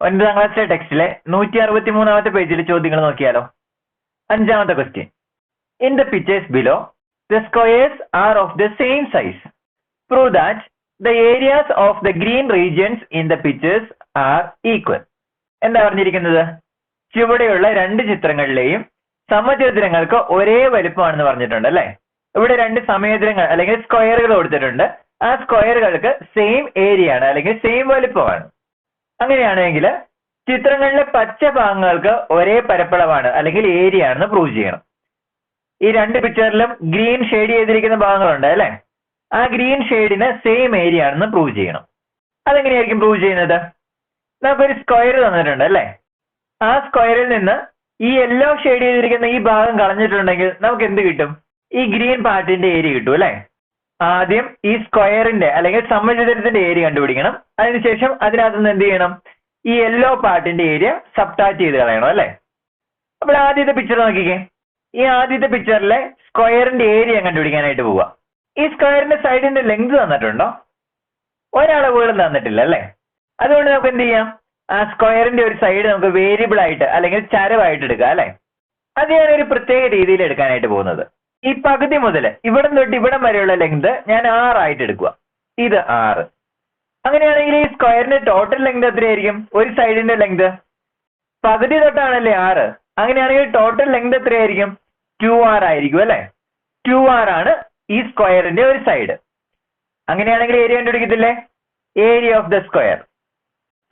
ഒൻപതാം ക്ലാസ്സിലെ ടെക്സ്റ്റിലെ നൂറ്റി അറുപത്തി മൂന്നാമത്തെ പേജിലെ ചോദ്യങ്ങൾ നോക്കിയാലോ? അഞ്ചാമത്തെ question in the pictures below the squares are of the same size prove that the areas of the green regions in the pictures are equal എന്താ പറഞ്ഞിരിക്കുന്നത്? ചുവടെയുള്ള രണ്ട് ചിത്രങ്ങളിലെയും സമചതുരങ്ങൾക്ക് ഒരേ വലുപ്പമാണെന്ന് പറഞ്ഞിട്ടുണ്ട് അല്ലെ? ഇവിടെ രണ്ട് സമചതുരങ്ങൾ അല്ലെങ്കിൽ സ്ക്വയറുകൾ കൊടുത്തിട്ടുണ്ട്. ആ സ്ക്വയറുകൾക്ക് സെയിം ഏരിയ ആണ് അല്ലെങ്കിൽ സെയിം വലുപ്പമാണ്. അങ്ങനെയാണെങ്കിൽ ചിത്രങ്ങളിലെ പച്ച ഭാഗങ്ങൾക്ക് ഒരേ പരപ്പളവാണ് അല്ലെങ്കിൽ ഏരിയ ആണെന്ന് പ്രൂവ് ചെയ്യണം. ഈ രണ്ട് പിക്ചറിലും ഗ്രീൻ ഷെയ്ഡ് ചെയ്തിരിക്കുന്ന ഭാഗങ്ങളുണ്ട് അല്ലെ? ആ ഗ്രീൻ ഷെയ്ഡിന് സെയിം ഏരിയ ആണെന്ന് പ്രൂവ് ചെയ്യണം. അതെങ്ങനെയായിരിക്കും പ്രൂവ് ചെയ്യുന്നത്? നമുക്കൊരു സ്ക്വയർ തന്നിട്ടുണ്ട് അല്ലെ? ആ സ്ക്വയറിൽ നിന്ന് ഈ യെല്ലോ ഷെയ്ഡ് ചെയ്തിരിക്കുന്ന ഈ ഭാഗം കളഞ്ഞിട്ടുണ്ടെങ്കിൽ നമുക്ക് എന്ത് കിട്ടും? ഈ ഗ്രീൻ പാർട്ടിന്റെ ഏരിയ കിട്ടും അല്ലെ? ആദ്യം ഈ സ്ക്വയറിന്റെ അല്ലെങ്കിൽ സമചതുരത്തിന്റെ ഏരിയ കണ്ടുപിടിക്കണം. അതിനുശേഷം അതിനകത്ത് നിന്ന് എന്ത് ചെയ്യണം? ഈ യെല്ലോ പാർട്ടിന്റെ ഏരിയ സബ്ട്രാക്ട് ചെയ്ത് കളയണം അല്ലെ? അപ്പോൾ ആദ്യത്തെ പിക്ചർ നോക്കിക്കേ. ഈ ആദ്യത്തെ പിക്ചറിലെ സ്ക്വയറിന്റെ ഏരിയ കണ്ടുപിടിക്കാനായിട്ട് പോവുക. ഈ സ്ക്വയറിന്റെ സൈഡിന്റെ ലെങ്ത് തന്നിട്ടുണ്ടോ? ഒരളവുകളും തന്നിട്ടില്ല അല്ലെ? അതുകൊണ്ട് നമുക്ക് എന്ത് ചെയ്യാം? ആ സ്ക്വയറിന്റെ ഒരു സൈഡ് നമുക്ക് വേരിയബിൾ ആയിട്ട് അല്ലെങ്കിൽ ചരവായിട്ട് എടുക്കാം അല്ലെ? അത് ഞാൻ ഒരു പ്രത്യേക രീതിയിൽ എടുക്കാനായിട്ട് പോകുന്നത്. ഈ പകുതി മുതൽ ഇവിടെ തൊട്ട് ഇവിടം വരെയുള്ള ലെങ്ത് ഞാൻ ആറായിട്ട് എടുക്കുക ഇത് ആറ്. അങ്ങനെയാണെങ്കിൽ ഈ സ്ക്വയറിന്റെ ടോട്ടൽ ലെങ്ത് എത്രയായിരിക്കും? ഒരു സൈഡിന്റെ ലെങ്ത് പകുതി തൊട്ടാണല്ലേ ആറ്. അങ്ങനെയാണെങ്കിൽ ടോട്ടൽ ലെങ്ത് എത്രയായിരിക്കും? ടു ആർ ആയിരിക്കും അല്ലെ? ടു ആർ ആണ് ഈ സ്ക്വയറിന്റെ ഒരു സൈഡ് അങ്ങനെയാണെങ്കിൽ ഏരിയ കണ്ടുപിടിക്കത്തില്ലേ? ഏരിയ ഓഫ് ദ സ്ക്വയർ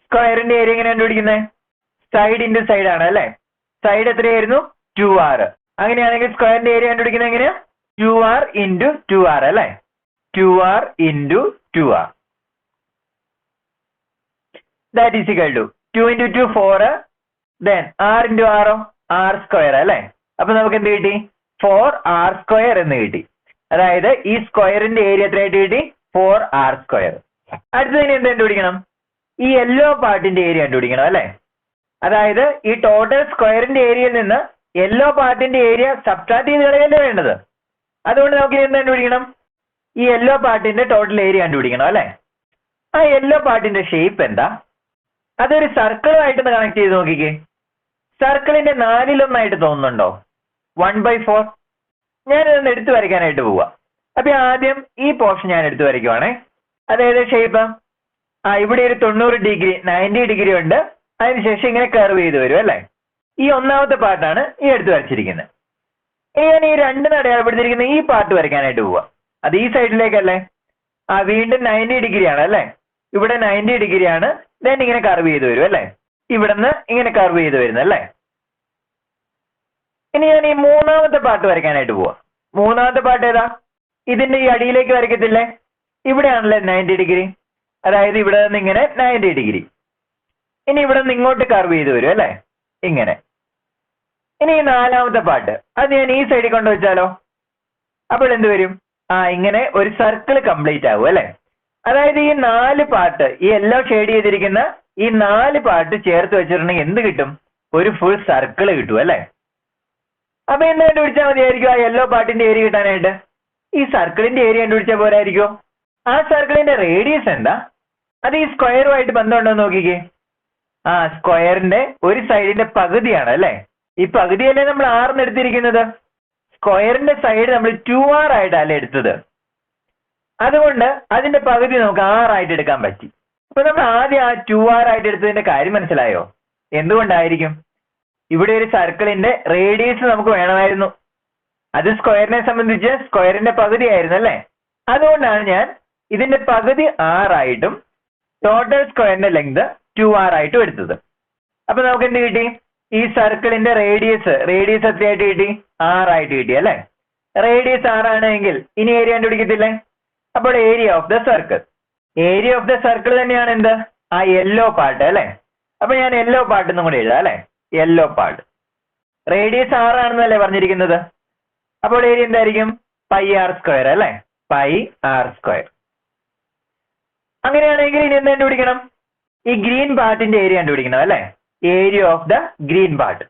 സ്ക്വയറിന്റെ ഏരിയ എങ്ങനെ കണ്ടുപിടിക്കുന്നത്? സൈഡ് സൈഡ് ആണ് അല്ലെ? സൈഡ് എത്രയായിരുന്നു? ടു ആർ അങ്ങനെയാണെങ്കിൽ സ്ക്വയറിന്റെ ഏരിയ കണ്ടുപിടിക്കുന്നത് എങ്ങനെയാ? Two R into two R അല്ലേ? Two R into two R that is equal to two into two four then R into ആറോ ആർ സ്ക്വയർ അല്ലേ? അപ്പൊ നമുക്ക് എന്ത് കിട്ടി? ഫോർ ആർ സ്ക്വയർ എന്ന് കിട്ടി. അതായത് ഈ സ്ക്വയറിന്റെ ഏരിയ എത്രയായിട്ട് കിട്ടി? ഫോർ ആർ സ്ക്വയർ അടുത്തതിന് എന്ത് കണ്ടുപിടിക്കണം? ഈ യെല്ലോ പാർട്ടിന്റെ ഏരിയ കണ്ടുപിടിക്കണം അല്ലേ? അതായത് ഈ ടോട്ടൽ സ്ക്വയറിന്റെ ഏരിയയിൽ നിന്ന് യെല്ലോ പാർട്ടിന്റെ ഏരിയ സബ്ട്രാക്ട് ചെയ്ത് കളയല്ലേ വേണ്ടത്. അതുകൊണ്ട് നമുക്ക് എന്ത് കണ്ടുപിടിക്കണം? ഈ യെല്ലോ പാർട്ടിന്റെ ടോട്ടൽ ഏരിയ കണ്ടുപിടിക്കണം അല്ലെ? ആ യെല്ലോ പാർട്ടിന്റെ ഷേപ്പ് എന്താ? അതൊരു സർക്കിളുമായിട്ടൊന്ന് കണക്ട് ചെയ്ത് നോക്കിക്കേ. സർക്കിളിന്റെ നാലിലൊന്നായിട്ട് തോന്നുന്നുണ്ടോ? വൺ ബൈ ഫോർ ഞാനിതൊന്ന് എടുത്തു വരയ്ക്കാനായിട്ട് പോവാ. അപ്പൊ ആദ്യം ഈ പോർഷൻ ഞാൻ എടുത്തു വരയ്ക്കുവാണേ. അതായത് ഷേപ്പ് ആ ഇവിടെ ഒരു തൊണ്ണൂറ് ഡിഗ്രി നയന്റി ഡിഗ്രി ഉണ്ട്. അതിനുശേഷം ഇങ്ങനെ കർവ് ചെയ്ത് വരും അല്ലേ? ഈ ഒന്നാമത്തെ പാട്ടാണ് ഈ എടുത്തു വരച്ചിരിക്കുന്നത്. ഇനി ഞാൻ ഈ രണ്ടിന് അടയാളപ്പെടുത്തിയിരിക്കുന്ന ഈ പാട്ട് വരയ്ക്കാനായിട്ട് പോവാ. അത് ഈ സൈഡിലേക്കല്ലേ? ആ വീണ്ടും നയന്റി ഡിഗ്രി ആണ് അല്ലേ? ഇവിടെ നയന്റി ഡിഗ്രി ആണ് ദെൻ ഇങ്ങനെ കർവ് ചെയ്ത് വരും അല്ലേ? ഇവിടുന്ന് ഇങ്ങനെ കർവ് ചെയ്ത് വരുന്നത് അല്ലേ? ഇനി ഞാൻ ഈ മൂന്നാമത്തെ പാട്ട് വരയ്ക്കാനായിട്ട് പോവാ. മൂന്നാമത്തെ പാട്ട് ഏതാ? ഇതിന്റെ ഈ അടിയിലേക്ക് വരയ്ക്കത്തില്ലേ? ഇവിടെയാണല്ലേ നയന്റി ഡിഗ്രി. അതായത് ഇവിടെ നിന്ന് ഇങ്ങനെ നയന്റി ഡിഗ്രി. ഇനി ഇവിടെ നിന്ന് ഇങ്ങോട്ട് കർവ് ചെയ്ത് വരും അല്ലേ? ഇങ്ങനെ. ഇനി നാലാമത്തെ പാട്ട്. അത് ഞാൻ ഈ സൈഡിൽ കൊണ്ട് വെച്ചാലോ? അപ്പോൾ എന്ത് വരും? ആ ഇങ്ങനെ ഒരു സർക്കിൾ കംപ്ലീറ്റ് ആവും അല്ലെ? അതായത് ഈ നാല് പാട്ട് ഈ എല്ലാം ഷെയ്ഡ് ചെയ്തിരിക്കുന്ന ഈ നാല് പാട്ട് ചേർത്ത് വെച്ചിട്ടുണ്ടെങ്കിൽ എന്ത് കിട്ടും? ഒരു ഫുൾ സർക്കിൾ കിട്ടും അല്ലെ? അപ്പൊ എന്ത് കണ്ടുപിടിച്ചാൽ മതിയായിരിക്കും? ആ യെല്ലോ പാട്ടിന്റെ ഏരിയ കിട്ടാനായിട്ട്. ഈ സർക്കിളിന്റെ ഏരിയ കണ്ടുപിടിച്ചാൽ പോരായിരിക്കും ആ സർക്കിളിന്റെ റേഡിയസ് എന്താ? അത് ഈ സ്ക്വയറുമായിട്ട് ബന്ധമുണ്ടോ നോക്കിക്കേ. ആ സ്ക്വയറിന്റെ ഒരു സൈഡിന്റെ പകുതിയാണ് അല്ലേ? ഈ പകുതിയല്ലേ നമ്മൾ ആറിന് എടുത്തിരിക്കുന്നത്? സ്ക്വയറിന്റെ സൈഡ് നമ്മൾ ടു ആർ ആയിട്ടല്ലേ എടുത്തത്. അതുകൊണ്ട് അതിന്റെ പകുതി നമുക്ക് ആറായിട്ട് എടുക്കാൻ പറ്റി. അപ്പൊ നമ്മൾ ആദ്യം ആ ടു ആർ ആയിട്ട് എടുത്തതിന്റെ കാര്യം മനസ്സിലായോ? എന്തുകൊണ്ടായിരിക്കും? ഇവിടെ ഒരു സർക്കിളിന്റെ റേഡിയസ് നമുക്ക് വേണമായിരുന്നു. അത് സ്ക്വയറിനെ സംബന്ധിച്ച് സ്ക്വയറിന്റെ പകുതി ആയിരുന്നു അല്ലേ? അതുകൊണ്ടാണ് ഞാൻ ഇതിന്റെ പകുതി ആറായിട്ടും ടോട്ടൽ സ്ക്വയറിന്റെ ലെങ്ത് ടു ആർ ആയിട്ടും എടുത്തത്. അപ്പൊ നമുക്ക് എന്ത് കിട്ടി? ഈ സർക്കിളിന്റെ റേഡിയസ് റേഡിയസ് എത്രയായിട്ട് കിട്ടി? ആറായിട്ട് കിട്ടി അല്ലേ? റേഡിയസ് ആറാണെങ്കിൽ ഇനി ഏരിയ കണ്ടുപിടിക്കത്തില്ലേ? അപ്പോൾ area of the circle area of the circle തന്നെയാണ് എന്ത്? ആ യെല്ലോ പാർട്ട് അല്ലേ? അപ്പൊ ഞാൻ യെല്ലോ പാർട്ട് എന്നും കൂടി എഴുതാം അല്ലേ? യെല്ലോ പാർട്ട് റേഡിയസ് ആറാണെന്നല്ലേ പറഞ്ഞിരിക്കുന്നത്? അപ്പോൾ ഏരിയ എന്തായിരിക്കും? പൈ ആർ സ്ക്വയർ അല്ലേ? പൈ ആർ സ്ക്വയർ അങ്ങനെയാണെങ്കിൽ ഇനി എന്ത് കണ്ടുപിടിക്കണം? ഈ ഗ്രീൻ പാർട്ടിന്റെ ഏരിയ കണ്ടുപിടിക്കണം അല്ലേ? Area of the green part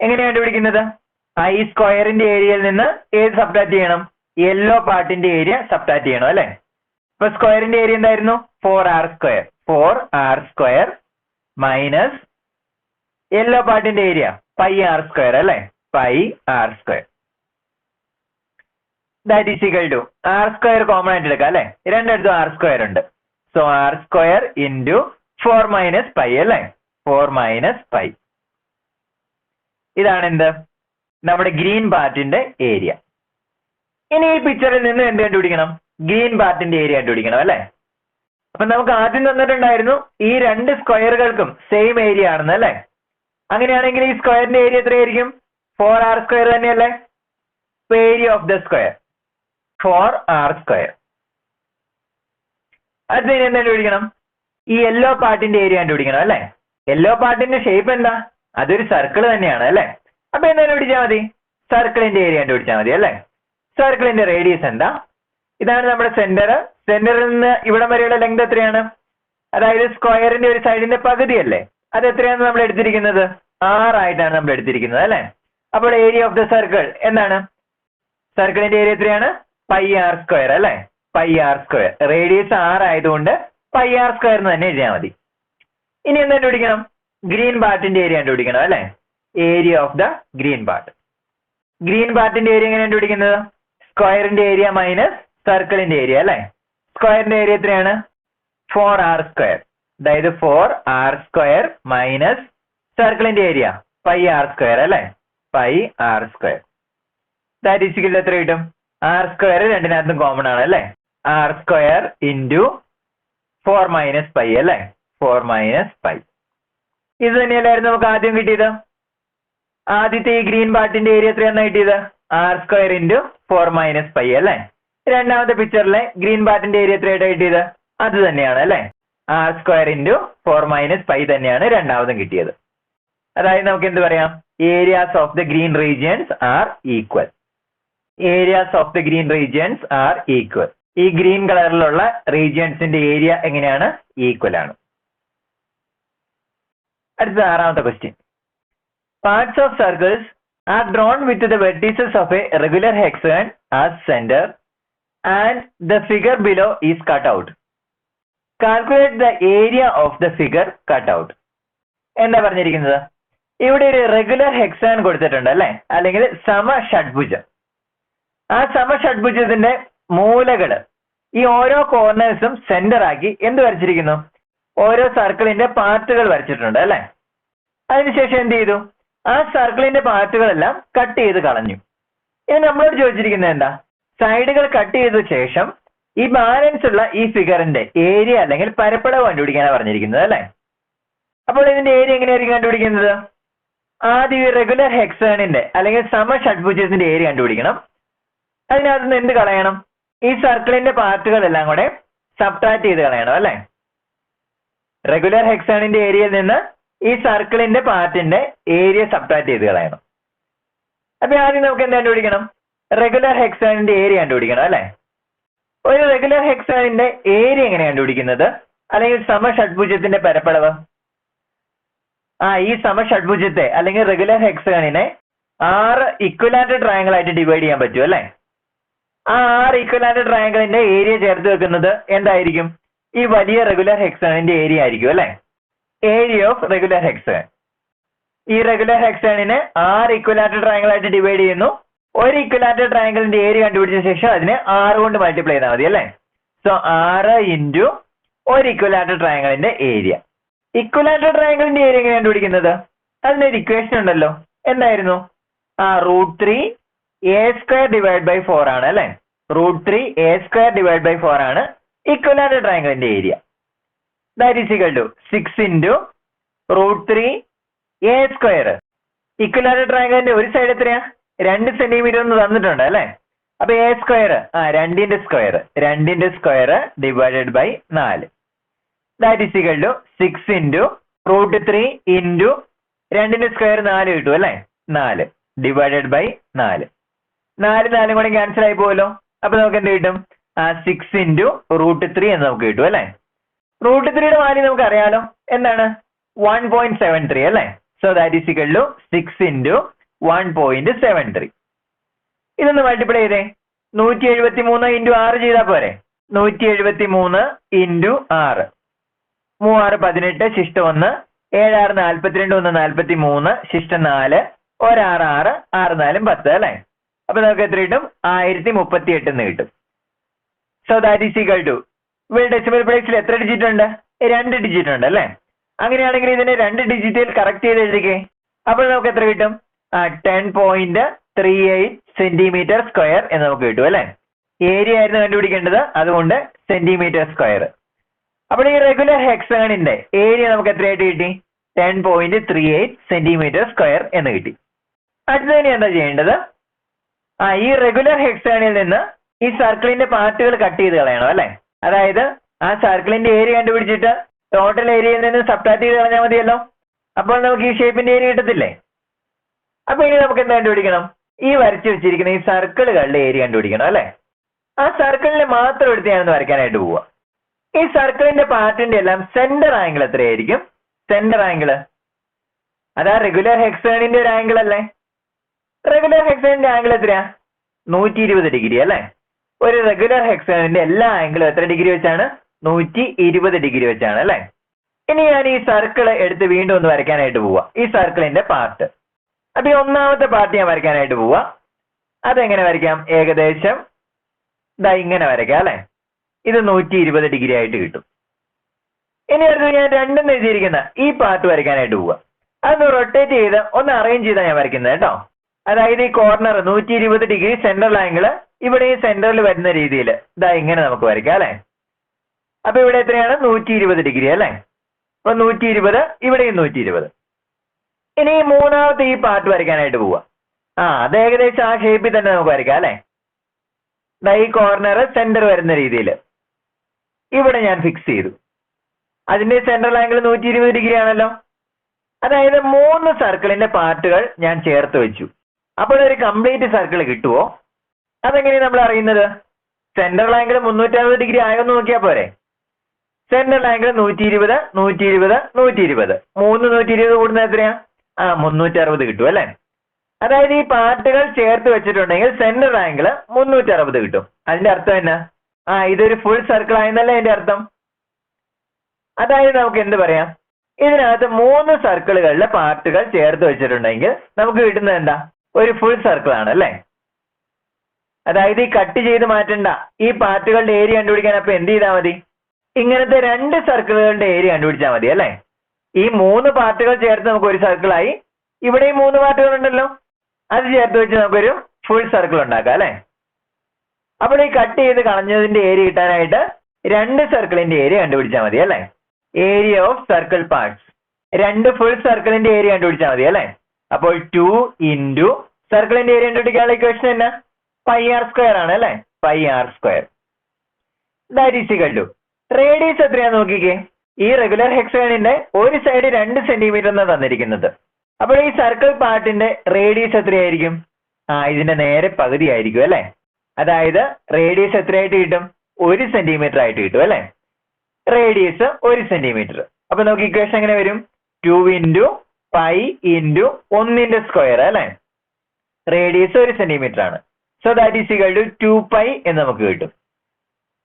എങ്ങനെയാണ് കണ്ടുപിടിക്കുന്നത്? ഐ സ്ക്വയറിന്റെ ഏരിയയിൽ നിന്ന് ഏത് സബ്ട്രാക്ട് ചെയ്യണം? യെല്ലോ പാർട്ടിന്റെ ഏരിയ സബ്ട്രാക്ട് ചെയ്യണം അല്ലെ? ഇപ്പൊ സ്ക്വയറിന്റെ ഏരിയ എന്തായിരുന്നു? Four R square four R square minus yellow പാർട്ടിന്റെ area pi R square അല്ലെ? Pi R square that is equal to R square common ആയിട്ട് എടുക്കാം അല്ലെ? രണ്ടിടത്തും ആർ സ്ക്വയർ ഉണ്ട്. So R square into four minus pi അല്ലെ? Four minus five ഇതാണ് എന്ത് നമ്മുടെ ഗ്രീൻ പാർട്ടിന്റെ ഏരിയ ഇനി ഈ പിക്ചറിൽ നിന്ന് എന്ത് കണ്ടുപിടിക്കണം? ഗ്രീൻ പാർട്ടിന്റെ ഏരിയ കണ്ടുപിടിക്കണം അല്ലെ? അപ്പൊ നമുക്ക് ആദ്യം തന്നിട്ടുണ്ടായിരുന്നു ഈ രണ്ട് സ്ക്വയറുകൾക്കും സെയിം ഏരിയ ആണെന്ന് അല്ലെ? അങ്ങനെയാണെങ്കിൽ ഈ സ്ക്വയറിന്റെ ഏരിയ എത്രയായിരിക്കും? ഫോർ ആർ സ്ക്വയർ തന്നെയല്ലേ? Area of the square four R square അടുത്ത ഇനി എന്താ കണ്ടുപിടിക്കണം? ഈ യെല്ലോ പാർട്ടിന്റെ ഏരിയ കണ്ടുപിടിക്കണം അല്ലെ? യെല്ലോ പാർട്ടിന്റെ ഷേപ്പ് എന്താ? അതൊരു സർക്കിൾ തന്നെയാണ് അല്ലെ? അപ്പൊ എന്താ കണ്ടുപിടിച്ചാൽ മതി? സർക്കിളിന്റെ ഏരിയ കണ്ടുപിടിച്ചാൽ മതി അല്ലെ? സർക്കിളിന്റെ റേഡിയസ് എന്താ? ഇതാണ് നമ്മുടെ സെന്റർ സെന്ററിൽ നിന്ന് ഇവിടം വരെയുള്ള ലെങ്ത് എത്രയാണ്? അതായത് സ്ക്വയറിന്റെ ഒരു സൈഡിന്റെ പകുതി അല്ലേ അത് എത്രയാണ് നമ്മൾ എടുത്തിരിക്കുന്നത്? ആറായിട്ടാണ് നമ്മൾ എടുത്തിരിക്കുന്നത് അല്ലെ? അപ്പോൾ ഏരിയ ഓഫ് ദ സർക്കിൾ എന്താണ്? സർക്കിളിന്റെ ഏരിയ എത്രയാണ്? പൈ ആർ സ്ക്വയർ അല്ലെ? Pi R square radius R ആയതുകൊണ്ട് പൈ ആർ സ്ക്വയർ എന്ന് തന്നെ എഴുതിയാൽ മതി. ഇനി എന്താ കണ്ടുപിടിക്കണം? ഗ്രീൻ പാർട്ടിന്റെ ഏരിയ കണ്ടുപിടിക്കണം അല്ലെ? Area of the green part green പാർട്ടിന്റെ area എങ്ങനെ കണ്ടുപിടിക്കുന്നത്? സ്ക്വയറിന്റെ ഏരിയ മൈനസ് സർക്കിളിന്റെ ഏരിയ അല്ലെ? സ്ക്വയറിന്റെ ഏരിയ എത്രയാണ്? ഫോർ ആർ സ്ക്വയർ അതായത് ഫോർ ആർ സ്ക്വയർ മൈനസ് സർക്കിളിന്റെ ഏരിയ പൈ ആർ സ്ക്വയർ അല്ലെ? പൈ ആർ സ്ക്വയർ ദാറ്റ് എത്ര കിട്ടും? ആർ സ്ക്വയർ രണ്ടിനകത്തും കോമൺ ആണ് അല്ലെ? R square into four minus pi അല്ലെ? ഫോർ മൈനസ് ഫൈവ് ഇത് തന്നെയല്ലായിരുന്നു നമുക്ക് ആദ്യം കിട്ടിയത്? ആദ്യത്തെ ഈ ഗ്രീൻ പാർട്ടിന്റെ ഏരിയ എത്രയാണ് കിട്ടിയത്? R square into four minus five അല്ലെ? രണ്ടാമത്തെ പിക്ചറിലെ ഗ്രീൻ പാർട്ടിന്റെ ഏരിയ എത്രയായിട്ട് കിട്ടിയത്? അത് തന്നെയാണ് അല്ലെ? R square into four minus five തന്നെയാണ് രണ്ടാമതും കിട്ടിയത്. അതായത് നമുക്ക് എന്ത് പറയാം? Areas of the green regions are equal areas of the green regions are equal ഈ ഗ്രീൻ കളറിലുള്ള റീജിയൻസിന്റെ ഏരിയ എങ്ങനെയാണ്? ഈക്വൽ ആണ്. അടുത്ത ആറാമത്തെ question parts of circles are drawn with the vertices of a regular hexagon as centre and the figure below is cut out calculate the area of the figure cut out എന്താ പറഞ്ഞിരിക്കുന്നത്? ഇവിടെ ഒരു regular hexagon കൊടുത്തിട്ടുണ്ട് അല്ലെ? അല്ലെങ്കിൽ സമ ഷഡ്ഭുജം. ആ സമ ഷഡ്ഭുജത്തിന്റെ മൂലകൾ ഈ ഓരോ കോർണേഴ്സും സെന്റർ ആക്കി എന്ത് വരച്ചിരിക്കുന്നു? ഓരോ സർക്കിളിന്റെ പാർട്ടുകൾ വരച്ചിട്ടുണ്ട് അല്ലെ? അതിനുശേഷം എന്ത് ചെയ്തു? ആ സർക്കിളിന്റെ പാർട്ടുകളെല്ലാം കട്ട് ചെയ്ത് കളഞ്ഞു. ഇനി നമ്മളോട് ചോദിച്ചിരിക്കുന്നത് എന്താ? സൈഡുകൾ കട്ട് ചെയ്ത ശേഷം ഈ ബാലൻസ് ഉള്ള ഈ ഫിഗറിന്റെ ഏരിയ അല്ലെങ്കിൽ പരപ്പളവ് കണ്ടുപിടിക്കാനാണ് പറഞ്ഞിരിക്കുന്നത് അല്ലെ? അപ്പോൾ ഇതിന്റെ ഏരിയ എങ്ങനെയായിരിക്കും കണ്ടുപിടിക്കുന്നത്? ആദ്യം ഈ റെഗുലർ ഹെക്സേണിന്റെ അല്ലെങ്കിൽ സമ ഷഡ്ഭുജത്തിന്റെ ഏരിയ കണ്ടുപിടിക്കണം. അതിനകത്ത് നിന്ന് എന്ത് കളയണം? ഈ സർക്കിളിന്റെ പാർട്ടുകളെല്ലാം കൂടെ സബ്ട്രാക്ട് ചെയ്ത് കളയണം അല്ലെ? റെഗുലർ ഹെക്സാണിന്റെ ഏരിയയിൽ നിന്ന് ഈ സർക്കിളിന്റെ പാർട്ടിന്റെ ഏരിയ സബ്ട്രാക്ട് ചെയ്ത് കളയണം. അപ്പൊ ആദ്യം നമുക്ക് എന്താ കണ്ടുപിടിക്കണം? റെഗുലർ ഹെക്സാണിന്റെ ഏരിയ കണ്ടുപിടിക്കണം അല്ലെ? ഒരു റെഗുലർ ഹെക്സാണിന്റെ ഏരിയ എങ്ങനെ കണ്ടുപിടിക്കുന്നത്? അല്ലെങ്കിൽ സമ ഷഡ്ഭുജത്തിന്റെ പരപ്പളവ്? ആ ഈ സമ ഷഡ്ഭുജത്തെ അല്ലെങ്കിൽ റെഗുലർ ഹെക്സാണിനെ ആറ് ഇക്വലാൻഡ് ട്രയാങ്കിൾ ആയിട്ട് ഡിവൈഡ് ചെയ്യാൻ പറ്റും അല്ലെ? ആ ആറ് ഇക്വലാൻഡ് ട്രയാങ്കിളിന്റെ ഏരിയ ചേർത്ത് വെക്കുന്നത് എന്തായിരിക്കും? ഈ വലിയ റെഗുലർ ഹെക്സേണിന്റെ ഏരിയ ആയിരിക്കും അല്ലെ? ഏരിയ ഓഫ് റെഗുലർ ഹെക്സേൺ ഈ റെഗുലർ ഹെക്സേണിനെ ആറ് ഇക്വലാറ്റർ ട്രയാങ്കിൾ ആയിട്ട് ഡിവൈഡ് ചെയ്യുന്നു. ഒരു ഇക്വലാറ്റർ ട്രയാങ്കിളിന്റെ ഏരിയ കണ്ടുപിടിച്ച ശേഷം അതിനെ ആറ് കൊണ്ട് മൾട്ടിപ്ലൈ ചെയ്താൽ മതി അല്ലെ? സോ ആറ് ഇന്റു ഒരു ഇക്വലാറ്റർ ട്രയാങ്കിളിന്റെ ഏരിയ ഇക്വലാറ്റർ ട്രയാങ്കിളിന്റെ ഏരിയ എങ്ങനെ കണ്ടുപിടിക്കുന്നത്? അതിനൊരു ഇക്വേഷൻ ഉണ്ടല്ലോ. എന്തായിരുന്നു? ആ root three a square divide by four ആണ് അല്ലെ? Root three a square divide by four ആണ്. ഇക്വലാറ്റർ ട്രയാങ്കിളിന്റെ area that is equal to six into root three a square equilateral ട്രയാങ്കിളിന്റെ ഒരു സൈഡ് എത്രയാ? രണ്ട് സെന്റിമീറ്റർ എന്ന് തന്നിട്ടുണ്ട് അല്ലേ? അപ്പൊ എ സ്ക്വയർ ആ രണ്ടിന്റെ സ്ക്വയർ രണ്ടിന്റെ സ്ക്വയർ ഡിവൈഡഡ് ബൈ നാല്. That is equal to six into root three into രണ്ടിന്റെ സ്ക്വയർ നാല് കിട്ടും അല്ലേ? നാല്. ഡിവൈഡഡ് ബൈ നാല്. നാല് നാലും കൂടെ ക്യാൻസൽ ആയി പോവല്ലോ. അപ്പൊ നമുക്ക് എന്ത് കിട്ടും? സിക്സ് ഇന്റു റൂട്ട് ത്രീ എന്ന് നമുക്ക് കിട്ടും അല്ലേ? റൂട്ട് ത്രീയുടെ വാല്യൂ നമുക്ക് അറിയാലോ? എന്താണ്? വൺ പോയിന്റ് സെവൻ ത്രീ അല്ലെ? So that is equal to six into one point seven three ഇതൊന്ന് മൾട്ടിപ്ലൈ ചെയ്തേ. നൂറ്റി എഴുപത്തി മൂന്ന് ഇന്റു ആറ് ചെയ്താൽ പോരെ. നൂറ്റി എഴുപത്തി മൂന്ന് ഇന്റു ആറ്. മൂവാറ് പതിനെട്ട് ശിഷ്ട ഒന്ന്. ഏഴാറ് നാൽപ്പത്തിരണ്ട് ഒന്ന് നാൽപ്പത്തി മൂന്ന് ശിഷ്ടം നാല്. ഒരാറ് ആറ് ആറ് നാലും പത്ത് അല്ലേ? അപ്പൊ നമുക്ക് എത്ര കിട്ടും? ആയിരത്തി മുപ്പത്തി എട്ട് എന്ന് കിട്ടും. So that is equal to ഇവിടെ ഡെസിമൽ പ്ലേസിൽ എത്ര ഡിജിറ്റ് ഉണ്ട്? രണ്ട് ഡിജിറ്റ് ഉണ്ട് അല്ലേ? അങ്ങനെയാണെങ്കിൽ ഇതിനെ രണ്ട് ഡിജിറ്റിൽ കറക്റ്റ് ചെയ്ത് എഴുതിക്കേ. അപ്പോൾ നമുക്ക് എത്ര കിട്ടും? Ten point three eight centimetre square എന്ന് നമുക്ക് കിട്ടും അല്ലേ? ഏരിയ ആയിരുന്നു കണ്ടുപിടിക്കേണ്ടത് അതുകൊണ്ട് സെന്റിമീറ്റർ സ്ക്വയർ അപ്പോൾ ഈ റെഗുലർ ഹെക്സഗണിന്റെ ഏരിയ നമുക്ക് എത്രയായിട്ട് കിട്ടി? Ten point three eight centimetre square എന്ന് കിട്ടി. അടുത്തതിന് എന്താ ചെയ്യേണ്ടത്? ആ ഈ റെഗുലർ ഹെക്സഗണിൽ നിന്ന് ഈ സർക്കിളിന്റെ പാർട്ടുകൾ കട്ട് ചെയ്ത് കളയണം അല്ലെ? അതായത് ആ സർക്കിളിന്റെ ഏരിയ കണ്ടുപിടിച്ചിട്ട് ടോട്ടൽ ഏരിയയിൽ നിന്ന് സബ്ട്രാക്ട് ചെയ്ത് കളഞ്ഞാൽ മതിയല്ലോ. അപ്പോൾ നമുക്ക് ഈ ഷേപ്പിന്റെ ഏരിയ കിട്ടത്തില്ലേ? അപ്പൊ ഇനി നമുക്ക് എന്താ കണ്ടുപിടിക്കണം? ഈ വരച്ചു വെച്ചിരിക്കുന്ന ഈ സർക്കിളുകളുടെ ഏരിയ കണ്ടുപിടിക്കണം അല്ലെ? ആ സർക്കിളിനെ മാത്രം എടുത്ത് ഞാനൊന്ന് വരയ്ക്കാനായിട്ട് പോവുക ഈ സർക്കിളിന്റെ പാർട്ടിന്റെ എല്ലാം സെന്റർ ആംഗിൾ എത്രയായിരിക്കും? സെന്റർ ആംഗിൾ അതാ റെഗുലർ ഹെക്സേണിന്റെ ഒരു ആംഗിൾ അല്ലേ? റെഗുലർ ഹെക്സേണിന്റെ ആംഗിൾ എത്രയാ? നൂറ്റി ഇരുപത് ഡിഗ്രി അല്ലേ? ഒരു റെഗുലർ ഹെക്സേണിന്റെ എല്ലാ ആംഗിളും എത്ര ഡിഗ്രി വെച്ചാണ്? നൂറ്റി ഇരുപത് ഡിഗ്രി വെച്ചാണ് അല്ലെ? ഇനി ഞാൻ ഈ സർക്കിൾ എടുത്ത് വീണ്ടും ഒന്ന് വരയ്ക്കാനായിട്ട് പോവാ. ഈ സർക്കിളിന്റെ പാർട്ട് അപ്പൊ ഈ ഒന്നാമത്തെ പാർട്ട് ഞാൻ വരയ്ക്കാനായിട്ട് പോവാ. അതെങ്ങനെ വരയ്ക്കാം? ഏകദേശം ഇതാ ഇങ്ങനെ വരയ്ക്കാം അല്ലെ? ഇത് നൂറ്റി ഇരുപത് ഡിഗ്രി ആയിട്ട് കിട്ടും. ഇനി അടുത്ത് ഞാൻ രണ്ടും എഴുതിയിരിക്കുന്ന ഈ പാർട്ട് വരയ്ക്കാനായിട്ട് പോവാ. അതൊന്ന് റൊട്ടേറ്റ് ചെയ്ത് ഒന്ന് അറേഞ്ച് ചെയ്താൽ ഞാൻ വരയ്ക്കുന്നത് കേട്ടോ. അതായത് ഈ കോർണർ നൂറ്റി ഇരുപത് ഡിഗ്രി സെന്റർ ആംഗിൾ ഇവിടെ ഈ സെന്ററിൽ വരുന്ന രീതിയിൽ ഇതാ ഇങ്ങനെ നമുക്ക് വരയ്ക്കാം അല്ലെ? അപ്പൊ ഇവിടെ എത്രയാണ്? നൂറ്റി ഇരുപത് ഡിഗ്രി അല്ലെ? അപ്പൊ നൂറ്റി ഇരുപത് ഇവിടെയും നൂറ്റി ഇരുപത് ഇനി മൂന്നാമത്തെ ഈ പാർട്ട് വരയ്ക്കാനായിട്ട് പോവാ. ആ അത് ഏകദേശം ആ ഷേപ്പിൽ തന്നെ നമുക്ക് വരയ്ക്കാം അല്ലെ? ഈ കോർണർ സെന്റർ വരുന്ന രീതിയിൽ ഇവിടെ ഞാൻ ഫിക്സ് ചെയ്തു. അതിന്റെ സെൻട്രൽ ആംഗിൾ നൂറ്റി ഇരുപത് ഡിഗ്രി ആണല്ലോ. അതായത് മൂന്ന് സർക്കിളിന്റെ പാർട്ടുകൾ ഞാൻ ചേർത്ത് വെച്ചു. അപ്പോൾ ഒരു കംപ്ലീറ്റ് സർക്കിൾ കിട്ടുമോ അതെങ്ങനെയാണ് നമ്മൾ അറിയുന്നത്? സെൻട്രൽ ആംഗിൾ മുന്നൂറ്ററുപത് ഡിഗ്രി ആയോന്ന് നോക്കിയാ നോക്കിയാൽ പോരെ. സെൻട്രൽ ആംഗിൾ നൂറ്റി ഇരുപത് നൂറ്റി ഇരുപത് നൂറ്റി ഇരുപത് മൂന്ന് നൂറ്റി ഇരുപത് കൂടുന്നത് എത്രയാ? ആ മുന്നൂറ്റി അറുപത് കിട്ടും അല്ലേ? അതായത് ഈ പാർട്ടുകൾ ചേർത്ത് വെച്ചിട്ടുണ്ടെങ്കിൽ സെൻട്രൽ ആംഗിൾ മുന്നൂറ്റി അറുപത് കിട്ടും. അതിന്റെ അർത്ഥം എന്നാ? ആ ഇതൊരു ഫുൾ സർക്കിൾ ആയെന്നല്ലേ അതിന്റെ അർത്ഥം? അതായത് നമുക്ക് എന്ത് പറയാം? ഇതിനകത്ത് മൂന്ന് സർക്കിളുകളിലെ പാർട്ടുകൾ ചേർത്ത് വെച്ചിട്ടുണ്ടെങ്കിൽ നമുക്ക് കിട്ടുന്നത് എന്താ? ഒരു ഫുൾ സർക്കിൾ ആണ് അല്ലേ? അതായത് ഈ കട്ട് ചെയ്ത് മാറ്റണ്ട. ഈ പാർട്ടുകളുടെ ഏരിയ കണ്ടുപിടിക്കാൻ അപ്പൊ എന്ത് ചെയ്താൽ മതി? ഇങ്ങനത്തെ രണ്ട് സർക്കിളുകളുടെ ഏരിയ കണ്ടുപിടിച്ചാൽ മതി അല്ലേ? ഈ മൂന്ന് പാർട്ടുകൾ ചേർത്ത് നമുക്ക് ഒരു സർക്കിളായി ഇവിടെ ഈ മൂന്ന് പാർട്ടുകൾ ഉണ്ടല്ലോ. അത് ചേർത്ത് വെച്ച് നമുക്കൊരു ഫുൾ സർക്കിൾ ഉണ്ടാക്കാം അല്ലേ? അപ്പോൾ ഈ കട്ട് ചെയ്ത് കളഞ്ഞതിന്റെ ഏരിയ കിട്ടാനായിട്ട് രണ്ട് സർക്കിളിന്റെ ഏരിയ കണ്ടുപിടിച്ചാൽ മതി അല്ലേ? ഏരിയ ഓഫ് സർക്കിൾ പാർട്സ് രണ്ട് ഫുൾ സർക്കിളിന്റെ ഏരിയ കണ്ടുപിടിച്ചാൽ മതി അല്ലേ? അപ്പോൾ ടു ഇന്റു സർക്കിളിന്റെ ഏരിയ കണ്ടുപിടിക്കാനുള്ള ഇക്വേഷൻ എന്നാ? പൈ ആർ സ്ക്വയർ ആണ് അല്ലെ? Pi r square that is to radius എത്രയാ നോക്കിക്കേ? ഈ റെഗുലർ ഹെക്സഗണിന്റെ ഒരു സൈഡ് രണ്ട് സെന്റിമീറ്റർ എന്നാണ് തന്നിരിക്കുന്നത്. അപ്പോൾ ഈ സർക്കിൾ പാർട്ടിന്റെ റേഡിയസ് എത്രയായിരിക്കും? ആ ഇതിന്റെ നേരെ പകുതി ആയിരിക്കും അല്ലെ? അതായത് റേഡിയസ് എത്രയായിട്ട് കിട്ടും? ഒരു സെന്റിമീറ്റർ ആയിട്ട് കിട്ടും അല്ലെ? റേഡിയസ് ഒരു സെന്റിമീറ്റർ അപ്പൊ നമുക്ക് ഇക്വേഷൻ എങ്ങനെ വരും? ടു ഇന്റു പൈ ഇന്റു ഒന്നിന്റെ സ്ക്വയർ അല്ലെ? റേഡിയസ് ഒരു സെന്റിമീറ്റർ ആണ്. So that is equal to two pi എന്ന് നമുക്ക് കിട്ടും.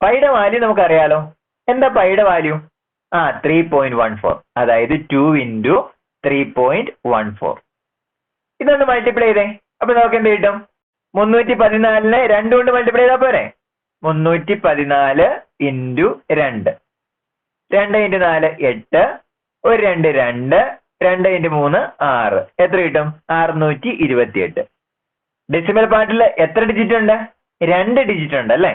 പൈയുടെ വാല്യൂ നമുക്കറിയാലോ? എന്താ പൈയുടെ വാല്യൂ ആ ത്രീ പോയിന്റ് വൺ ഫോർ അതായത് two into three point one four ഇതൊന്ന് മൾട്ടിപ്ലൈ ചെയ്തേ. അപ്പൊ നമുക്ക് എന്ത് കിട്ടും? മുന്നൂറ്റി പതിനാലിന് രണ്ട് കൊണ്ട് മൾട്ടിപ്ലൈ ചെയ്താൽ പോരെ? മുന്നൂറ്റി പതിനാല് ഇന്റു രണ്ട്. രണ്ട് ഇന്റു നാല് എട്ട്. ഒരു രണ്ട് രണ്ട്. രണ്ട് ഇന്റു മൂന്ന് ആറ്. എത്ര കിട്ടും? അറുന്നൂറ്റി ഇരുപത്തിയെട്ട് ഡെസിമൽ പാർട്ടിൽ എത്ര ഡിജിറ്റ് ഉണ്ട്? രണ്ട് ഡിജിറ്റ് ഉണ്ട് അല്ലേ?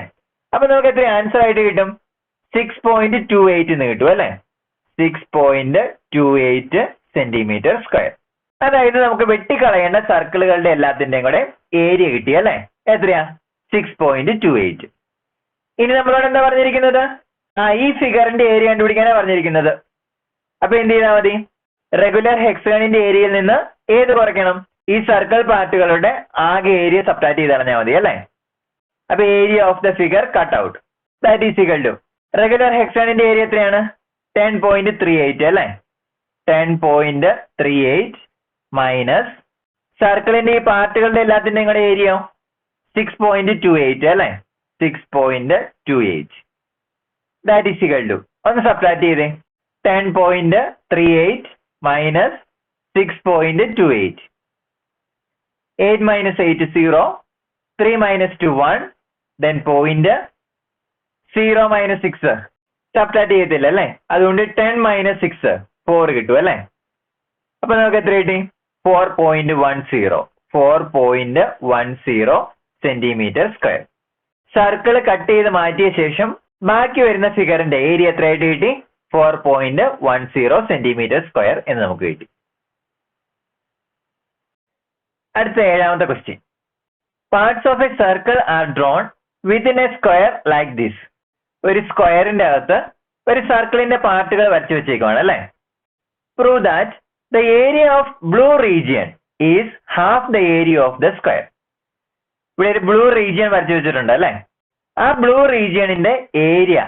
അപ്പൊ നമുക്ക് എത്ര ആൻസർ ആയിട്ട് കിട്ടും? സിക്സ് പോയിന്റ് ടു എയ്റ്റ് എന്ന് കിട്ടും അല്ലേ? Six point two eight centimetre square അതായത് നമുക്ക് വെട്ടിക്കളയേണ്ട സർക്കിളുകളുടെ എല്ലാത്തിന്റെയും കൂടെ ഏരിയ കിട്ടി അല്ലേ? എത്രയാ? സിക്സ് പോയിന്റ് ടു എയ്റ്റ് ഇനി നമ്മളോട് എന്താ പറഞ്ഞിരിക്കുന്നത്? ആ ഈ ഫിഗറിന്റെ ഏരിയ കണ്ടുപിടിക്കാനാണ് പറഞ്ഞിരിക്കുന്നത്. അപ്പൊ എന്ത് ചെയ്താൽ മതി? റെഗുലർ ഹെക്സഗണിന്റെ ഏരിയയിൽ നിന്ന് ഏത് കുറയ്ക്കണം? ഈ സർക്കിൾ പാർട്ടുകളുടെ ആകെ ഏരിയ സബ്ട്രാക്ട് ചെയ്ത് കളഞ്ഞാൽ മതി അല്ലേ? അപ്പൊ area of the figure cut out that is equal to regular ഹെക്സാഗണിന്റെ area എത്രയാണ്? ടെൻ പോയിന്റ് ത്രീ എയ്റ്റ് അല്ലേ? Ten point three eight minus സർക്കിളിന്റെ ഈ പാർട്ടുകളുടെ എല്ലാത്തിന്റെ നിങ്ങളുടെ area six point two eight അല്ലേ? Six point two eight that is equal to ഒന്ന് subtract ചെയ്തേ. Ten point three eight minus six point two eight eight minus eight zero three minus two one then point zero minus six subtract ചെയ്യത്തില്ല അല്ലേ? അതുകൊണ്ട് ten minus six four കിട്ടും അല്ലേ? അപ്പൊ നമുക്ക് എത്ര കിട്ടി? Four point one zero four point one zero centimetre square circle cut ചെയ്ത് മാറ്റിയ ശേഷം ബാക്കി വരുന്ന ഫിഗറിന്റെ ഏരിയ എത്രയായിട്ട് കിട്ടി? Four point one zero centimetre square എന്ന് നമുക്ക് കിട്ടി. അടുത്ത ഏഴാമത്തെ question parts of a circle are drawn within a square like this ഒരു സ്ക്വയറിന്റെ അകത്ത് ഒരു സർക്കിളിന്റെ പാർട്ടുകൾ വരച്ചു വെച്ചേക്കുവാണ് അല്ലേ? Prove that the area of blue region is half the area of the square ഇവിടെ ഒരു ബ്ലൂ റീജിയൻ വരച്ചു വെച്ചിട്ടുണ്ട് അല്ലേ? ആ ബ്ലൂ റീജിയണിന്റെ ഏരിയ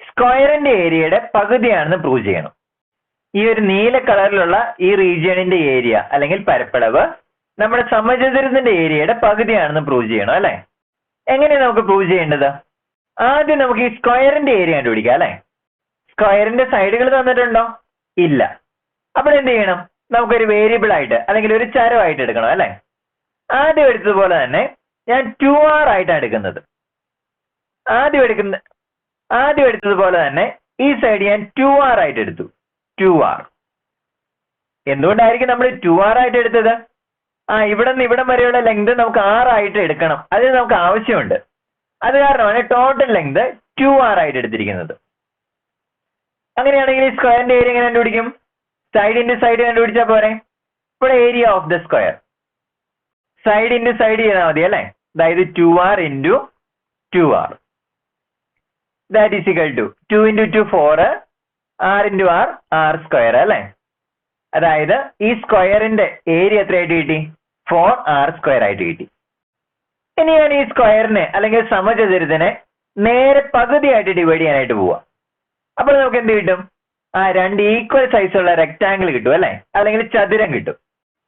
സ്ക്വയറിന്റെ ഏരിയയുടെ പകുതിയാണെന്ന് പ്രൂവ് ചെയ്യണം. ഈ ഒരു നീല കളറിലുള്ള ഈ റീജിയണിന്റെ ഏരിയ അല്ലെങ്കിൽ പരപ്പളവ് നമ്മുടെ സമചതുരത്തിന്റെ ഏരിയയുടെ പകുതിയാണെന്ന് പ്രൂവ് ചെയ്യണം അല്ലെ? എങ്ങനെയാണ് നമുക്ക് പ്രൂവ് ചെയ്യേണ്ടത്? ആദ്യം നമുക്ക് ഈ സ്ക്വയറിന്റെ ഏരിയ കണ്ടുപിടിക്കാം അല്ലെ? സ്ക്വയറിന്റെ സൈഡുകൾ തന്നിട്ടുണ്ടോ? ഇല്ല. അപ്പോൾ എന്ത് ചെയ്യണം? നമുക്കൊരു വേരിയബിൾ ആയിട്ട് അല്ലെങ്കിൽ ഒരു ചരമായിട്ട് എടുക്കണം അല്ലെ? ആദ്യം എടുത്തതുപോലെ തന്നെ ഞാൻ ടു ആർ ആയിട്ടാണ് എടുക്കുന്നത്. ആദ്യം എടുക്കുന്ന ആദ്യം എടുത്തതുപോലെ തന്നെ ഈ സൈഡ് ഞാൻ ടു ആർ ആയിട്ട് എടുത്തു. ടു ആർ എന്തുകൊണ്ടായിരിക്കും നമ്മൾ ടു ആർ ആയിട്ട് എടുത്തത്? ആ ഇവിടെ നിന്ന് ഇവിടം വരെയുള്ള ലെങ്ത് നമുക്ക് ആറായിട്ട് എടുക്കണം. അതിന് നമുക്ക് ആവശ്യമുണ്ട്. അത് കാരണമാണ് ടോട്ടൽ ലെങ്ത് ടു ആർ ആയിട്ട് എടുത്തിരിക്കുന്നത്. അങ്ങനെയാണെങ്കിൽ സ്ക്വയറിന്റെ ഏരിയ എങ്ങനെ കണ്ടുപിടിക്കും? സൈഡ് സൈഡ് കണ്ടുപിടിച്ചാൽ പോരെ? ഇവിടെ area of the square side into side ചെയ്താൽ മതി അല്ലേ? അതായത് two r into two r that is equal to two into two four r into r r square അല്ലേ? അതായത് ഈ സ്ക്വയറിന്റെ ഏരിയ എത്രയായിട്ട് കിട്ടി? ഫോർ ആർ സ്ക്വയർ ആയിട്ട് കിട്ടി. ഇനി ഞാൻ ഈ സ്ക്വയറിനെ അല്ലെങ്കിൽ സമചതുരത്തിനെ നേരെ പകുതിയായിട്ട് ഡിവൈഡ് ചെയ്യാനായിട്ട് പോവാ. അപ്പോൾ നമുക്ക് എന്ത് കിട്ടും? ആ രണ്ട് ഈക്വൽ സൈസ് ഉള്ള റെക്ടാങ്കിൾ കിട്ടും അല്ലെ? അല്ലെങ്കിൽ ചതുരം കിട്ടും.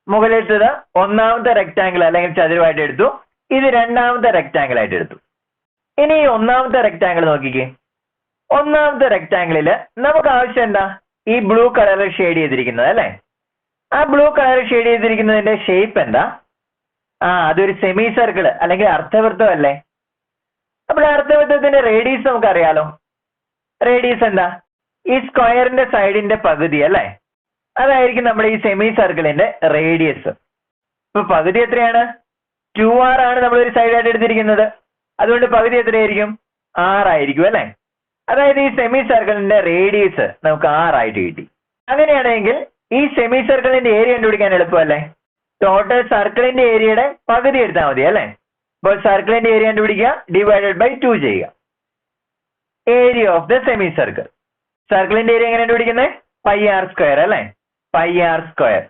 മുകളിലത്തത് ഒന്നാമത്തെ റെക്ടാങ്കിൾ അല്ലെങ്കിൽ ചതുരമായിട്ട് എടുത്തു. ഇത് രണ്ടാമത്തെ റെക്ടാങ്കിൾ ആയിട്ട് എടുത്തു. ഇനി ഈ ഒന്നാമത്തെ റെക്ടാങ്കിൾ നോക്കിക്കേ. ഒന്നാമത്തെ റെക്ടാങ്കിളിൽ നമുക്ക് ആവശ്യം എന്താ? ഈ ബ്ലൂ കളറിൽ ഷെയ്ഡ് ചെയ്തിരിക്കുന്നത് അല്ലെ? ആ ബ്ലൂ കളർ ഷെയ്ഡ് ചെയ്തിരിക്കുന്നതിന്റെ ഷേപ്പ് എന്താ? ആ അതൊരു സെമി സർക്കിൾ അല്ലെങ്കിൽ അർത്ഥവൃത്തം അല്ലേ അപ്പോൾ അർദ്ധവൃത്തത്തിന്റെ റേഡിയസ് നമുക്കറിയാലോ. റേഡിയസ് എന്താ? ഈ സ്ക്വയറിന്റെ സൈഡിന്റെ പകുതി അല്ലേ? അതായിരിക്കും നമ്മുടെ ഈ സെമി സർക്കിളിന്റെ റേഡിയസ് ഇപ്പൊ പകുതി എത്രയാണ്? ടു ആർ ആണ് നമ്മൾ ഒരു സൈഡായിട്ട് എടുത്തിരിക്കുന്നത്. അതുകൊണ്ട് പകുതി എത്രയായിരിക്കും? ആറായിരിക്കും അല്ലേ? അതായത് ഈ സെമി സർക്കിളിന്റെ റേഡിയസ് നമുക്ക് ആറായിട്ട് കിട്ടി. അങ്ങനെയാണെങ്കിൽ ഈ സെമി സർക്കിളിന്റെ ഏരിയ കണ്ടുപിടിക്കാൻ എളുപ്പമല്ലേ? ടോട്ടൽ സർക്കിളിന്റെ ഏരിയയുടെ പകുതി എടുത്താൽ മതി അല്ലേ? അപ്പോൾ സർക്കിളിന്റെ ഏരിയ കണ്ടുപിടിക്കുക ഡിവൈഡഡ് ബൈ ടു ചെയ്യുക. Area of the semi circle സർക്കിളിന്റെ ഏരിയ എങ്ങനെ കണ്ടുപിടിക്കുന്നത്? പൈ ആർ സ്ക്വയർ അല്ലേ? പൈ ആർ സ്ക്വയർ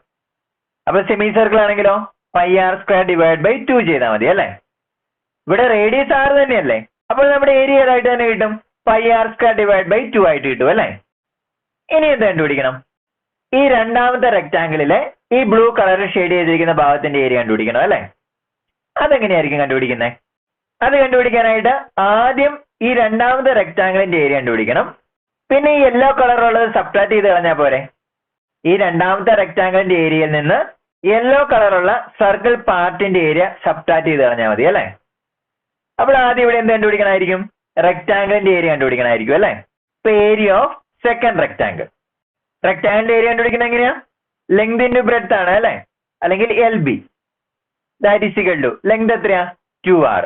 അപ്പൊ സെമി സർക്കിൾ ആണെങ്കിലോ? Pi r square divide by two ചെയ്താൽ മതി അല്ലേ? ഇവിടെ റേഡിയസ് ആർ തന്നെയല്ലേ? അപ്പോൾ നമ്മുടെ ഏരിയ ഏതായിട്ട് തന്നെ കിട്ടും? Pi r square divide by two ആയിട്ട് കിട്ടും അല്ലേ? ഇനി എന്ത് കണ്ടുപിടിക്കണം? ഈ രണ്ടാമത്തെ റെക്റ്റാങ്കിളിലെ ഈ ബ്ലൂ കളർ ഷെയ്ഡ് ചെയ്തിരിക്കുന്ന ഭാഗത്തിന്റെ ഏരിയ കണ്ടുപിടിക്കണം അല്ലേ? അതെങ്ങനെയായിരിക്കും കണ്ടുപിടിക്കുന്നത് അത് കണ്ടുപിടിക്കാനായിട്ട് ആദ്യം ഈ രണ്ടാമത്തെ റെക്റ്റാങ്കിളിന്റെ ഏരിയ കണ്ടുപിടിക്കണം. പിന്നെ ഈ യെല്ലോ കളറുള്ളത് സബ്ട്രാക്ട് ചെയ്ത് കളഞ്ഞാൽ പോരെ. ഈ രണ്ടാമത്തെ റെക്റ്റാങ്കിളിന്റെ ഏരിയയിൽ നിന്ന് യെല്ലോ കളറുള്ള സർക്കിൾ പാർട്ടിന്റെ ഏരിയ സബ്ട്രാക്ട് ചെയ്ത് കളഞ്ഞാൽ മതി അല്ലേ? അപ്പോൾ ആദ്യം ഇവിടെ എന്ത് കണ്ടുപിടിക്കണമായിരിക്കും? റെക്റ്റാങ്കിളിന്റെ ഏരിയ കണ്ടുപിടിക്കണമായിരിക്കും അല്ലേ? ഇപ്പൊ area of second rectangle area കണ്ടുപിടിക്കുന്നത് എങ്ങനെയാ? ലെങ്ത് ഇന്റു ബ്രെഡ്ത്ത് ആണ് അല്ലേ? അല്ലെങ്കിൽ L B that is equal to length എത്രയാ? Two r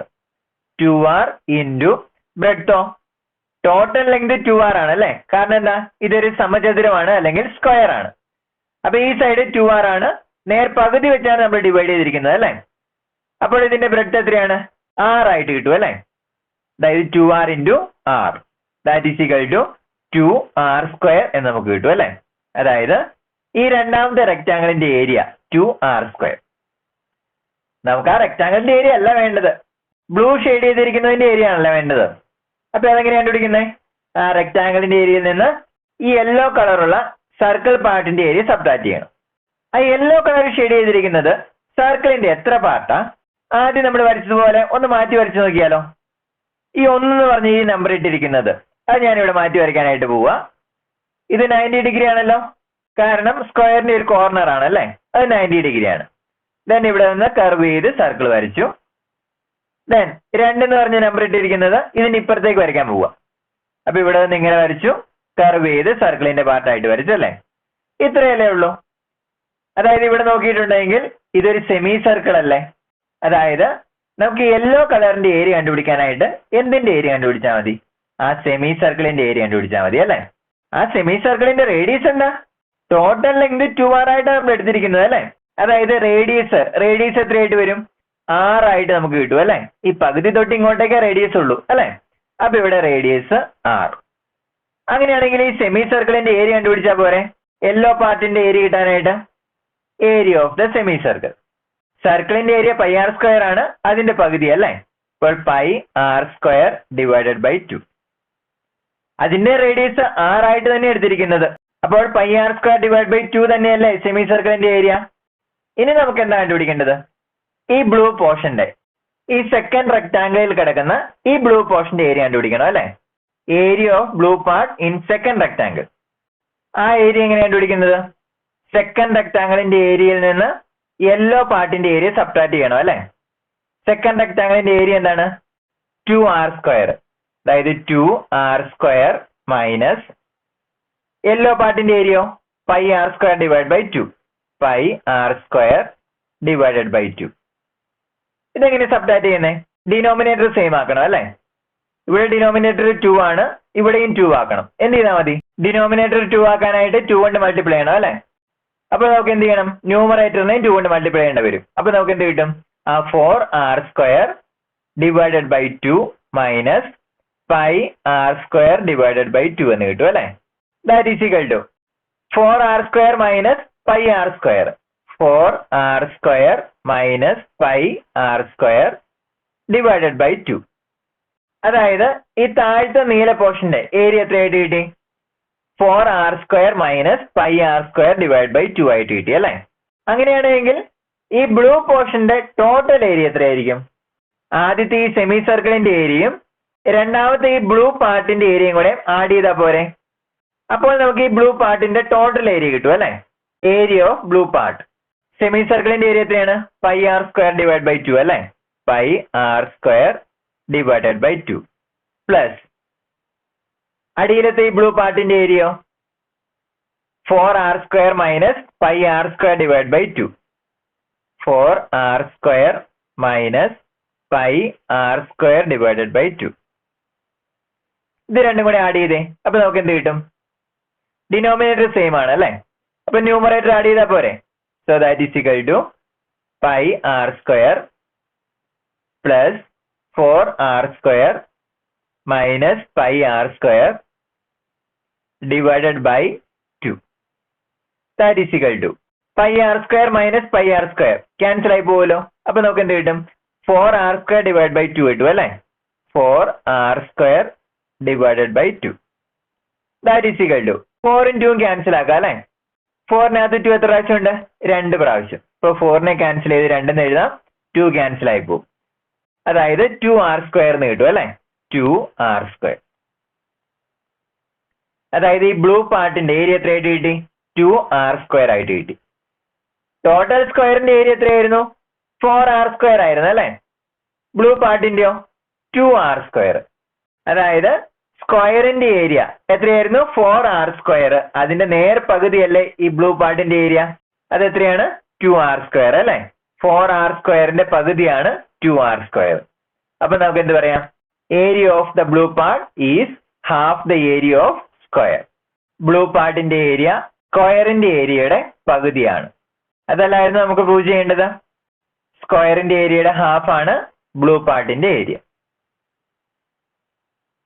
two r into ബ്രെഡ്ത്തോ total length two r ആണ് അല്ലേ? കാരണം എന്താ? ഇതൊരു സമചതുരമാണ് അല്ലെങ്കിൽ സ്ക്വയർ ആണ്. അപ്പൊ ഈ സൈഡ് ടു ആർ ആണ്. നേർ പകുതി വെച്ചാണ് നമ്മൾ ഡിവൈഡ് ചെയ്തിരിക്കുന്നത് അല്ലേ? അപ്പോൾ ഇതിന്റെ ബ്രെഡ് എത്രയാണ്? ആർ ആയിട്ട് കിട്ടും അല്ലേ? അതായത് two R into R that is equal to two R square എന്ന് നമുക്ക് കിട്ടും അല്ലേ? അതായത് ഈ രണ്ടാമത്തെ റെക്ടാങ്കിളിന്റെ ഏരിയ ടു ആർ സ്ക്വയർ നമുക്ക് ആ റെക്ടാങ്കിളിന്റെ ഏരിയ അല്ല വേണ്ടത്. ബ്ലൂ ഷെയ്ഡ് ചെയ്തിരിക്കുന്നതിന്റെ ഏരിയ ആണല്ലോ വേണ്ടത്. അപ്പൊ അതെങ്ങനെയാണ് കണ്ടുപിടിക്കുന്നത് ആ റെക്ടാങ്കിളിന്റെ ഏരിയയിൽ നിന്ന് ഈ യെല്ലോ കളറുള്ള സർക്കിൾ പാർട്ടിന്റെ ഏരിയ സബ്ട്രാക്ട് ചെയ്യണം. ആ യെല്ലോ കളർ ഷെയ്ഡ് ചെയ്തിരിക്കുന്നത് സർക്കിളിന്റെ എത്ര പാർട്ടാ ആദ്യം നമ്മൾ വരച്ചതുപോലെ ഒന്ന് മാറ്റി വരച്ചു നോക്കിയാലോ? ഈ ഒന്നെന്ന് പറഞ്ഞ ഈ നമ്പർ ഇട്ടിരിക്കുന്നത്. അത് ഞാനിവിടെ മാറ്റി വരയ്ക്കാനായിട്ട് പോവുക. ഇത് നയന്റി ഡിഗ്രി ആണല്ലോ. കാരണം സ്ക്വയറിന്റെ ഒരു കോർണർ ആണ് അല്ലേ? അത് നയന്റി ഡിഗ്രി ആണ്. ദെൻ ഇവിടെ നിന്ന് കർവ് ചെയ്ത് സർക്കിൾ വരച്ചു. ദെൻ രണ്ട് എന്ന് പറഞ്ഞ നമ്പർ ഇട്ടിരിക്കുന്നത് ഇതിന് ഇപ്പുറത്തേക്ക് വരയ്ക്കാൻ പോവുക. അപ്പൊ ഇവിടെ നിന്ന് ഇങ്ങനെ വരച്ചു കർവ് ചെയ്ത് സർക്കിളിന്റെ പാർട്ടായിട്ട് വരച്ചു അല്ലേ? ഇത്രയല്ലേ ഉള്ളൂ. അതായത് ഇവിടെ നോക്കിയിട്ടുണ്ടെങ്കിൽ ഇതൊരു സെമി സർക്കിൾ അല്ലേ? അതായത് നമുക്ക് യെല്ലോ കളറിന്റെ ഏരിയ കണ്ടുപിടിക്കാനായിട്ട് എന്തിന്റെ ഏരിയ കണ്ടുപിടിച്ചാൽ മതി? ആ സെമി സർക്കിളിന്റെ ഏരിയ കണ്ടുപിടിച്ചാൽ മതി അല്ലേ? ആ സെമി സർക്കിളിന്റെ റേഡിയസ് എന്താ? ടോട്ടൽ ലെങ്ത് ടു ആർ ആയിട്ട് നമ്മൾ എടുത്തിരിക്കുന്നത് അല്ലേ? അതായത് റേഡിയസ് റേഡിയസ് എത്രയായിട്ട് വരും? ആറായിട്ട് നമുക്ക് കിട്ടും അല്ലേ? ഈ പകുതി തൊട്ട് ഇങ്ങോട്ടേക്കേ റേഡിയസ് ഉള്ളൂ അല്ലേ? അപ്പൊ ഇവിടെ റേഡിയസ് ആർ അങ്ങനെയാണെങ്കിൽ ഈ സെമി സർക്കിളിന്റെ ഏരിയ കണ്ടുപിടിച്ചാൽ പോരെ? യെല്ലോ പാർട്ടിന്റെ ഏരിയ കിട്ടാനായിട്ട്? Area of the semi circle സർക്കിളിന്റെ ഏരിയ പൈ ആർ സ്ക്വയർ ആണ് അതിന്റെ പകുതി അല്ലേ? അപ്പോൾ pi r square divided by two അതിന്റെ റേഡിയസ് ആർ ആയിട്ട് തന്നെ എടുത്തിരിക്കുന്നത്. അപ്പോൾ pi r square divide by two തന്നെയല്ലേ സെമി സർക്കിളിന്റെ ഏരിയ ഇനി നമുക്ക് എന്താ കണ്ടുപിടിക്കേണ്ടത്? ഈ ബ്ലൂ പോർഷന്റെ ഈ സെക്കൻഡ് റെക്ടാംഗിളിൽ കിടക്കുന്ന ഈ ബ്ലൂ പോർഷന്റെ ഏരിയ കണ്ടുപിടിക്കണം അല്ലേ? Area of blue part in second rectangle ആ ഏരിയ എങ്ങനെ കണ്ടുപിടിക്കുന്നത്? സെക്കൻഡ് റെക്ടാംഗിളിന്റെ ഏരിയയിൽ നിന്ന് യെല്ലോ പാർട്ടിന്റെ ഏരിയ സബ്ട്രാക്ട് ചെയ്യണം അല്ലേ? സെക്കൻഡ് റെക്ടാംഗിളിന്റെ ഏരിയ എന്താണ്? ടു ആർ സ്ക്വയർ അതായത് two r square minus yellow പാർട്ടിന്റെ ഏരിയോ pi r square divide by two pi r square divided by two ഇതെങ്ങനെ സബ്ഡാറ്റ് ചെയ്യുന്നത് ഡിനോമിനേറ്റർ സെയിം ആക്കണം അല്ലേ? ഇവിടെ ഡിനോമിനേറ്റർ ടു ആണ് ഇവിടെയും ടു ആക്കണം. എന്ത് ചെയ്താൽ മതി? ഡിനോമിനേറ്റർ ടു ആക്കാനായിട്ട് ടു കൊണ്ട് മൾട്ടിപ്ലൈ ചെയ്യണം അല്ലേ? അപ്പൊ നമുക്ക് എന്ത് ചെയ്യണം? ന്യൂമറേറ്ററിനെയും ടു കൊണ്ട് മൾട്ടിപ്ലൈ ചെയ്യേണ്ടി വരും. അപ്പൊ നമുക്ക് എന്ത് കിട്ടും? ആ four r square divided by two minus pi r square divided by two എന്ന് കിട്ടും അല്ലെ? That is equal to four r square minus pi r square four r square minus pi r square divided by two അതായത് ഈ താഴത്തെ നീല പോർഷന്റെ area എത്രയായിട്ട് കിട്ടി? Four r square minus pi r square divide by two ആയിട്ട് കിട്ടി അല്ലേ? അങ്ങനെയാണെങ്കിൽ ഈ ബ്ലൂ പോർഷന്റെ ടോട്ടൽ ഏരിയ എത്രയായിരിക്കും? ആദ്യത്തെ ഈ സെമി സർക്കിളിന്റെ ഏരിയയും രണ്ടാമത്തെ ഈ ബ്ലൂ പാർട്ടിന്റെ ഏരിയയും കൂടെ ആഡ് ചെയ്താൽ പോരെ. അപ്പോൾ നമുക്ക് ഈ ബ്ലൂ പാർട്ടിന്റെ ടോട്ടൽ ഏരിയ കിട്ടും അല്ലെ? Area of blue part semi സർക്കിളിന്റെ ഏരിയ എത്രയാണ്? Pi r square divide by two അല്ലെ? Pi r square divided by two plus അടിയിലത്തെ ഈ ബ്ലൂ പാർട്ടിന്റെ ഏരിയോ four r square minus pi r square divide by two four r square minus pi r square divided by two ഇത് രണ്ടും കൂടെ add ചെയ്തേ. അപ്പൊ നമുക്ക് എന്ത് കിട്ടും? ഡിനോമിനേറ്റർ സെയിം ആണ് അല്ലെ? അപ്പൊ ന്യൂമറേറ്റർ ആഡ് ചെയ്താൽ പോരെ? So that is equal to pi r square plus four r square minus pi r square divided by two that is equal to pi r square minus pi r square cancel ആയി പോവല്ലോ. അപ്പൊ നമുക്ക് എന്ത് കിട്ടും? Four r square divide by two കിട്ടും അല്ലെ? Four r square divided by two that is equal to ഫോറും ടൂവും ക്യാൻസൽ ആക്കാം അല്ലേ? ഫോറിനകത്ത് ടു എത്ര പ്രാവശ്യം ഉണ്ട് രണ്ട് പ്രാവശ്യം. ഇപ്പൊ ഫോറിനെ ക്യാൻസൽ ചെയ്ത് രണ്ടെന്ന് എഴുതാം. ടു ക്യാൻസൽ ആയി പോകും അതായത് ടു ആർ സ്ക്വയർ എന്ന് കിട്ടും അല്ലേ? ടു ആർ സ്ക്വയർ അതായത് ഈ ബ്ലൂ പാർട്ടിന്റെ ഏരിയ എത്രയായിട്ട് കിട്ടി? ടു ആർ സ്ക്വയർ ആയിട്ട് കിട്ടി. ടോട്ടൽ സ്ക്വയറിന്റെ ഏരിയ എത്രയായിരുന്നു? ഫോർ ആർ സ്ക്വയർ ആയിരുന്നു അല്ലേ? ബ്ലൂ പാർട്ടിന്റെയോ ടു ആർ സ്ക്വയർ അതായത് സ്ക്വയറിന്റെ ഏരിയ. എത്രയായിരുന്നു? ഫോർ ആർ സ്ക്വയർ അതിന്റെ നേർ പകുതിയല്ലേ ഈ ബ്ലൂ പാർട്ടിന്റെ ഏരിയ? അത് എത്രയാണ്? ടു ആർ സ്ക്വയർ അല്ലേ? ഫോർ ആർ സ്ക്വയറിന്റെ പകുതിയാണ് ടു ആർ സ്ക്വയർ അപ്പൊ നമുക്ക് എന്ത് പറയാം? Area of the blue part is half the area of square blue പാർട്ടിന്റെ area സ്ക്വയറിന്റെ ഏരിയയുടെ പകുതിയാണ്. അതല്ലായിരുന്നു നമുക്ക് പ്രൂവ് ചെയ്യേണ്ടത്? സ്ക്വയറിന്റെ ഏരിയയുടെ ഹാഫ് ആണ് ബ്ലൂ പാർട്ടിന്റെ ഏരിയ.